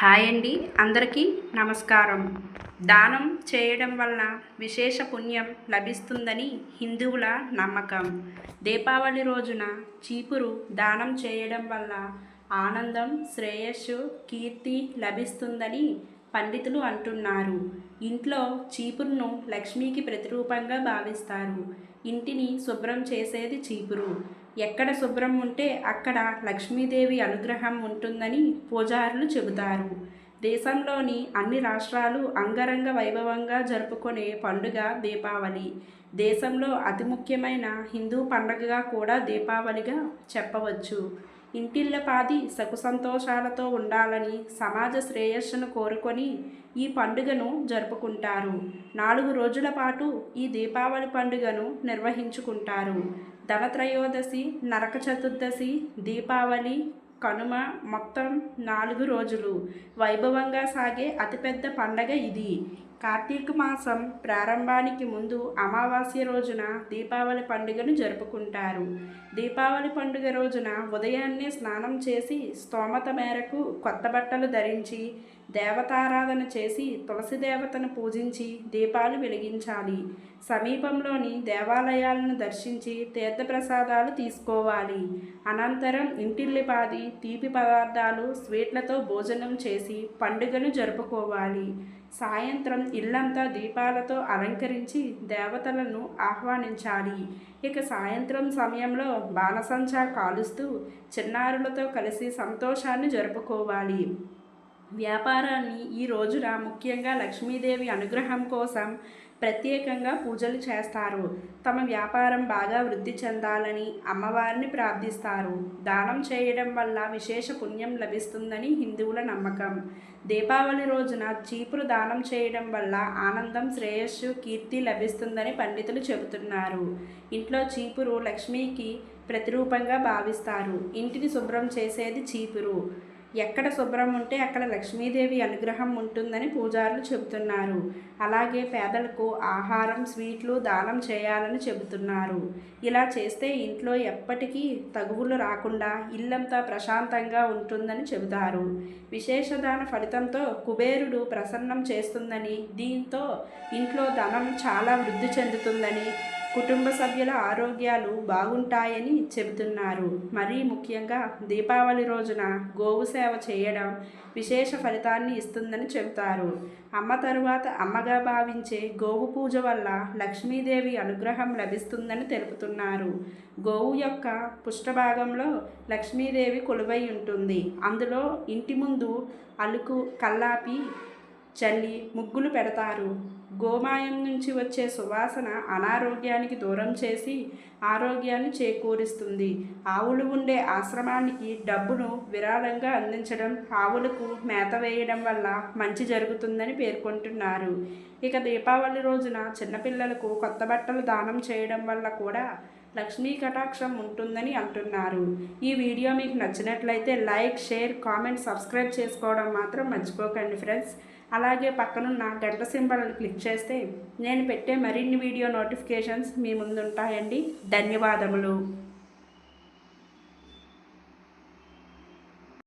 Hi అండి అందరికీ నమస్కారం. దానం చేయడం వలన విశేష పుణ్యం లభిస్తుందని హిందువుల నమ్మకం. దీపావళి రోజున చీపురు దానం చేయడం వల్ల ఆనందం శ్రేయస్సు కీర్తి లభిస్తుందని పండితులు అంటున్నారు. ఇంట్లో చీపురును లక్ష్మీకి ప్రతిరూపంగా భావిస్తారు. ఇంటిని శుభ్రం చేసేది చీపురు. ఎక్కడ శుభ్రం ఉంటే అక్కడ లక్ష్మీదేవి అనుగ్రహం ఉంటుందని పూజారులు చెబుతారు. దేశంలోని అన్ని రాష్ట్రాలు అంగరంగ వైభవంగా జరుపుకునే పండుగ దీపావళి. దేశంలో అతి ముఖ్యమైన హిందూ పండుగగా కూడా దీపావళిగా చెప్పవచ్చు. ఇంటిల్లపాది సకు సంతోషాలతో ఉండాలని సమాజ శ్రేయస్సును కోరుకొని ఈ పండుగను జరుపుకుంటారు. నాలుగు రోజుల పాటు ఈ దీపావళి పండుగను నిర్వహించుకుంటారు. ధనత్రయోదశి నరక చతుర్దశి దీపావళి కనుమ మొత్తం నాలుగు రోజులు. వైభవంగా సాగే అతిపెద్ద పండగ ఇది. కార్తీక మాసం ప్రారంభానికి ముందు అమావాస్య రోజున దీపావళి పండుగను జరుపుకుంటారు. దీపావళి పండుగ రోజున ఉదయాన్నే స్నానం చేసి స్తోమత మేరకు కొత్త బట్టలు ధరించి దేవతారాధన చేసి తులసి దేవతను పూజించి దీపాలు వెలిగించాలి. సమీపంలోని దేవాలయాలను దర్శించి తీర్థప్రసాదాలు తీసుకోవాలి. అనంతరం ఇంటిల్లిపాది తీపి పదార్థాలు స్వీట్లతో భోజనం చేసి పండుగను జరుపుకోవాలి. సాయంత్రం ఇల్లంతా దీపాలతో అలంకరించి దేవతలను ఆహ్వానించాలి. ఇక సాయంత్రం సమయంలో బాణసంచా కాలుస్తూ చిన్నారులతో కలిసి సంతోషాన్ని జరుపుకోవాలి. వ్యాపారాన్ని ఈ రోజున ముఖ్యంగా లక్ష్మీదేవి అనుగ్రహం కోసం ప్రత్యేకంగా పూజలు చేస్తారు. తమ వ్యాపారం బాగా వృద్ధి చెందాలని అమ్మవారిని ప్రార్థిస్తారు. దానం చేయడం వల్ల విశేష పుణ్యం లభిస్తుందని హిందువుల నమ్మకం. దీపావళి రోజున చీపురు దానం చేయడం వల్ల ఆనందం శ్రేయస్సు కీర్తి లభిస్తుందని పండితులు చెబుతున్నారు. ఇంట్లో చీపురు లక్ష్మీకి ప్రతిరూపంగా భావిస్తారు. ఇంటిని శుభ్రం చేసేది చీపురు. ఎక్కడ శుభ్రం ఉంటే అక్కడ లక్ష్మీదేవి అనుగ్రహం ఉంటుందని పూజారులు చెబుతున్నారు. అలాగే పేదలకు ఆహారం స్వీట్లు దానం చేయాలని చెబుతున్నారు. ఇలా చేస్తే ఇంట్లో ఎప్పటికీ తగువులు రాకుండా ఇల్లంతా ప్రశాంతంగా ఉంటుందని చెబుతారు. విశేషదాన ఫలితంతో కుబేరుడు ప్రసన్నం చేస్తుందని దీంతో ఇంట్లో ధనం చాలా వృద్ధి చెందుతుందని కుటుంబ సభ్యుల ఆరోగ్యాలు బాగుంటాయని చెబుతున్నారు. మరీ ముఖ్యంగా దీపావళి రోజున గోవు సేవ చేయడం విశేష ఫలితాన్ని ఇస్తుందని చెబుతారు. అమ్మ తరువాత అమ్మగా భావించే గోవు పూజ వల్ల లక్ష్మీదేవి అనుగ్రహం లభిస్తుందని తెలుపుతున్నారు. గోవు యొక్క పుష్టభాగంలో లక్ష్మీదేవి కొలువై ఉంటుంది. అందులో ఇంటి ముందు అలుకు కల్లాపి చల్లి ముగ్గులు పెడతారు. గోమాయం నుంచి వచ్చే సువాసన అనారోగ్యానికి దూరం చేసి ఆరోగ్యాన్ని చేకూరుస్తుంది. ఆవులు ఉండే ఆశ్రమానికి డబ్బును విరాళంగా అందించడం ఆవులకు మేత వేయడం వల్ల మంచి జరుగుతుందని పేర్కొంటున్నారు. ఇక దీపావళి రోజున చిన్నపిల్లలకు కొత్త బట్టలు దానం చేయడం వల్ల కూడా లక్ష్మీ కటాక్షం ఉంటుందని అంటున్నారు. ఈ వీడియో మీకు నచ్చినట్లయితే లైక్ షేర్ కామెంట్ సబ్స్క్రైబ్ చేసుకోవడం మాత్రం మర్చిపోకండి ఫ్రెండ్స్. అలాగే పక్కనున్న గంట సింబల్ని క్లిక్ చేస్తే నేను పెట్టే మరిన్ని వీడియో నోటిఫికేషన్స్ మీ ముందుంటాయండి. ధన్యవాదములు.